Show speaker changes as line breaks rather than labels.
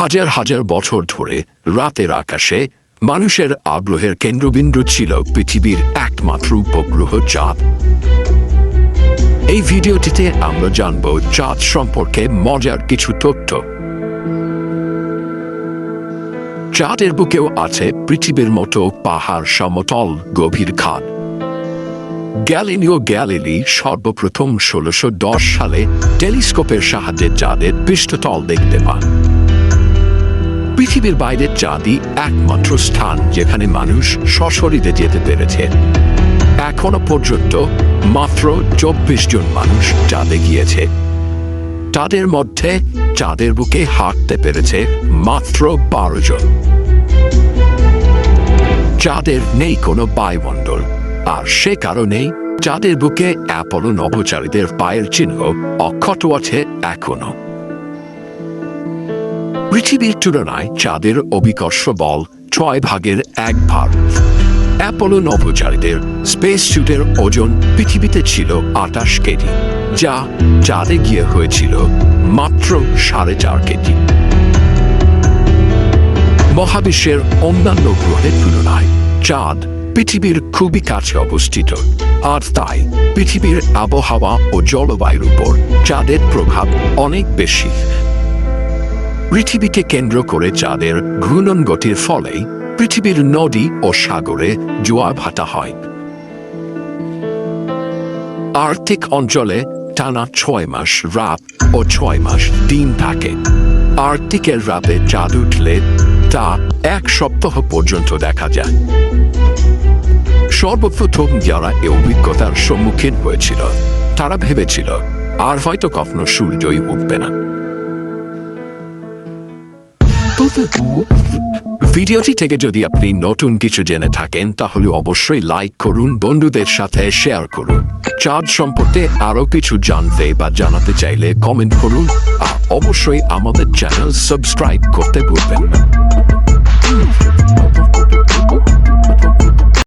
হাজার হাজার বছর ধরে রাতের আকাশে মানুষের আগ্রহের কেন্দ্রবিন্দু ছিল পৃথিবীর একমাত্র উপগ্রহ চাঁদ। এই ভিডিওটিতে আমরা জানব চাঁদ সম্পর্কে মজার কিছু তথ্য। চাঁদের বুকেও আছে পৃথিবীর মতো পাহাড় সমতল গভীর খাদ গ্যালিলিও গ্যালিলি সর্বপ্রথম ষোলোশো সালে টেলিস্কোপের সাহায্যে চাঁদের পৃষ্ঠতল দেখতে পান। পৃথিবীর বাইরে চাঁদই একমাত্র স্থান যেখানে মানুষ সশরীরে যেতে পেরেছে। এখনও পর্যন্ত মাত্র চব্বিশ জন মানুষ চাঁদে গিয়েছে। তাদের মধ্যে চাঁদের বুকে হাঁটতে পেরেছে মাত্র বারো জন। চাঁদের নেই কোনো বায়ুমণ্ডল, আর সে কারণেই চাঁদের বুকে অ্যাপোলো নভোচারীদের পায়ের চিহ্ন অক্ষত আছে এখনও। পৃথিবীর তুলনায় চাঁদের অভিকর্ষ বল ছয় ভাগের এক ভাগ। অ্যাপোলো নভোচারীদের স্পেস স্যুটের ওজন পৃথিবীতে ছিল আটাশ কেজি, যা চাঁদে গিয়ে হয়েছিল মাত্র সাড়ে চার কেজি। মহাবিশ্বের অন্যান্য গ্রহের তুলনায় চাঁদ পৃথিবীর খুবই কাছে অবস্থিত, আর তাই পৃথিবীর আবহাওয়া ও জলবায়ুর উপর চাঁদের প্রভাব অনেক বেশি। পৃথিবীকে কেন্দ্র করে চাঁদের ঘূর্ণন গতির ফলে পৃথিবীর নদী ও সাগরে জোয়ার ভাটা হয়। আর্থিক অঞ্চলে টানা ছয় মাস রাত ও ছয় মাস দিন থাকে। আর্থিকের রাতে চাঁদ উঠলে তা এক সপ্তাহ পর্যন্ত দেখা যায়। সর্বপ্রথম যারা এই অভিজ্ঞতার সম্মুখীন হয়েছিল, তারা ভেবেছিল, আর হয়তো কখনো সূর্যই উঠবে না। ভিডিওটি থেকে যদি আপনি নতুন কিছু জেনে থাকেন, তাহলে অবশ্যই লাইক করুন, বন্ধুদের সাথে শেয়ার করুন। চাঁদ সম্পর্কে আরও কিছু জানতে বা জানাতে চাইলে কমেন্ট করুন, আর অবশ্যই আমাদের চ্যানেল সাবস্ক্রাইব করতে ভুলবেন না।